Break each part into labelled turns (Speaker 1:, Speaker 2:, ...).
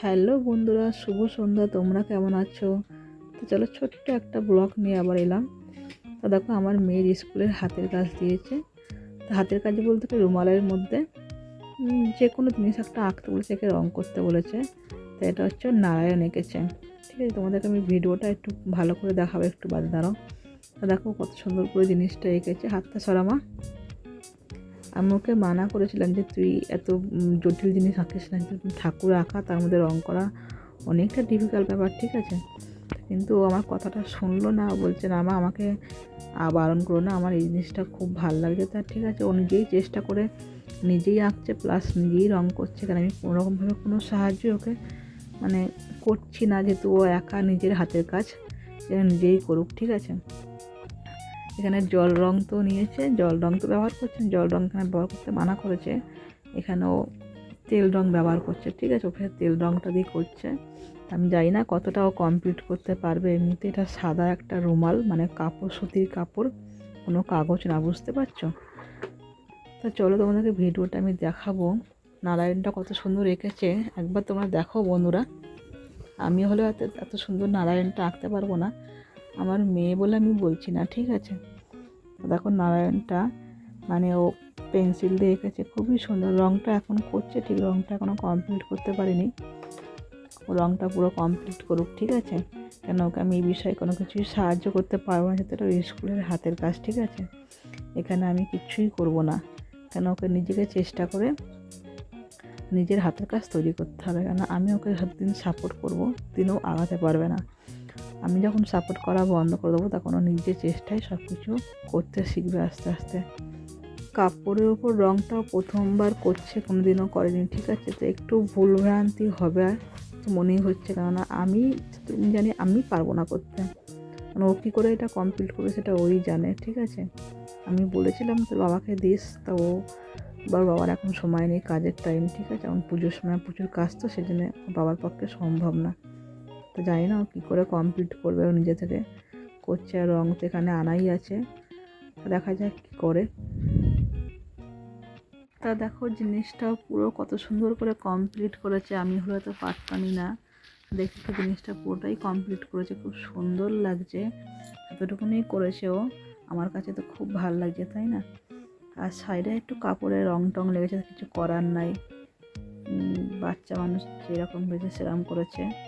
Speaker 1: Hello বন্ধুরা, শুভ সন্ধ্যা, তোমরা কেমন আছো? তো চলো ছোট্ট একটা ব্লগ নিয়ে আবার এলাম। তো দেখো, আমার মেয়ের স্কুলের হাতের কাজ দিয়েছে। তো হাতের কাজ বলতে রুমালের মধ্যে যে কোনো জিনিস একটা আঁকতে বলেছে, একে রঙ করতে বলেছে। তো এটা হচ্ছে নারায়ণ এঁকেছে। ঠিক আছে, তোমাদেরকে আমি ভিডিওটা একটু ভালো করে দেখাবো, একটু বাদে দাঁড়াও। তো দেখো কত সুন্দর করে জিনিসটা এঁকেছে, হাতটা সরামা আমি ওকে মানা করেছিলাম যে তুই এত জটিল জিনিস আঁকিস না ঠাকুর আঁকা, তার মধ্যে রঙ করা অনেকটা ডিফিকাল্ট ব্যাপার, ঠিক আছে? কিন্তু আমার কথাটা শুনলো না বলছে, না মা, আমাকে বারণ করো না, আমার এই জিনিসটা খুব ভালো লাগছে। তা ঠিক আছে, ও নিজেই চেষ্টা করে নিজেই আঁকছে প্লাস নিজেই রঙ করছে, কারণ আমি কোনোরকমভাবে কোনো সাহায্য ওকে মানে করছি না, যেহেতু ও একা নিজের হাতের কাজ নিজেই করুক, ঠিক আছে? এখানে জল রং তো নিয়েছে, জল রং তো ব্যবহার করছেন জল রং এখানে ব্যবহার করতে মানা করেছে। এখানেও তেল রং ব্যবহার করছে, ঠিক আছে? ওখানে তেল রংটা দিয়ে করছে। আমি জানি না কতটা ও কমপ্লিট করতে পারবে। এমনিতে এটা সাদা একটা রুমাল মানে কাপড়, সুতির কাপড়। কোনো কাগজ না, বুঝতে পারছ? তা চলো তোমাদেরকে ভিডিওটা আমি দেখাবো। নারায়ণটা কত সুন্দর এঁকেছে। একবার তোমরা দেখো বন্ধুরা। আমি হলে এত এত সুন্দর নারায়ণটা আঁকতে পারব না। আমার মেয়ে বলে আমি বলছি না, ঠিক আছে? দেখো নারায়ণটা মানে ও পেন্সিল দিয়ে এঁকেছে, খুবই সুন্দর। রঙটা এখন করছে ঠিক রঙটা এখনও কমপ্লিট করতে পারিনি। ও রঙটা পুরো কমপ্লিট করুক, ঠিক আছে? কেন ওকে আমি এই বিষয়ে কোনো কিছুই সাহায্য করতে পারব না ওই স্কুলের হাতের কাজ, ঠিক আছে? এখানে আমি কিচ্ছুই করব না। কেন ওকে নিজেকে চেষ্টা করে নিজের হাতের কাজ তৈরি করতে হবে, কেন আমি ওকে দিন সাপোর্ট করব, দিনও আগাতে পারবে না। আমি যখন সাপোর্ট করা বন্ধ করে দেবো, তখন ও নিজের চেষ্টায় সব কিছু করতে শিখবে আস্তে আস্তে। কাপড়ের ওপর রঙটাও প্রথমবার করছে কোনো দিনও করেনি। ঠিক আছে, তো একটু ভুলভ্রান্তি হবে আর তো মনেই হচ্ছে কেননা আমি, তুমি জানি আমি পারব না করতে। মানে ও কী করে এটা কমপ্লিট করবে সেটা ওই জানে, ঠিক আছে? আমি বলেছিলাম, তোর বাবাকে দিস। তা ও বা বাবার এখন সময় নেই কাজের টাইম ঠিক আছে? এখন পুজোর সময় প্রচুর কাজ তো, সেজন্য বাবার পক্ষে সম্ভব না। তো জানি না কী করে কমপ্লিট করবে ও নিজে থেকে। করছে আর রং তো এখানে আনাই আছে। দেখা যাক কী করে। তা দেখো জিনিসটা পুরো কত সুন্দর করে কমপ্লিট করেছে। আমি হলে তো পারতামই না। দেখি তো জিনিসটা পুরোটাই কমপ্লিট করেছে। খুব সুন্দর লাগছে। এতটুকুনি করেছে ও। আমার কাছে তো খুব ভালো লাগছে, তাই না? আর সাইডে একটু কাপড়ে রং টং লেগেছে, কিছু করার নাই। বাচ্চা মানুষ যেরকম হয়েছে সেরকম করেছে।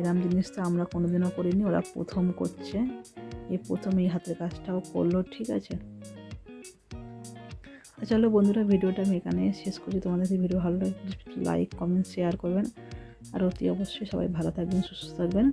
Speaker 1: এরম জিনিস তো আমরা কোনোদিনও করিনি, ওরা প্রথম করছে। এ প্রথম এই হাতের কাজটাও করল, ঠিক আছে? চলো বন্ধুরা, ভিডিওটা আমি এখানে শেষ করছি। তোমাদের যদি ভিডিও ভালো লাগে লাইক কমেন্ট শেয়ার করবেন। আর অতি অবশ্যই সবাই ভালো থাকবেন, সুস্থ থাকবেন।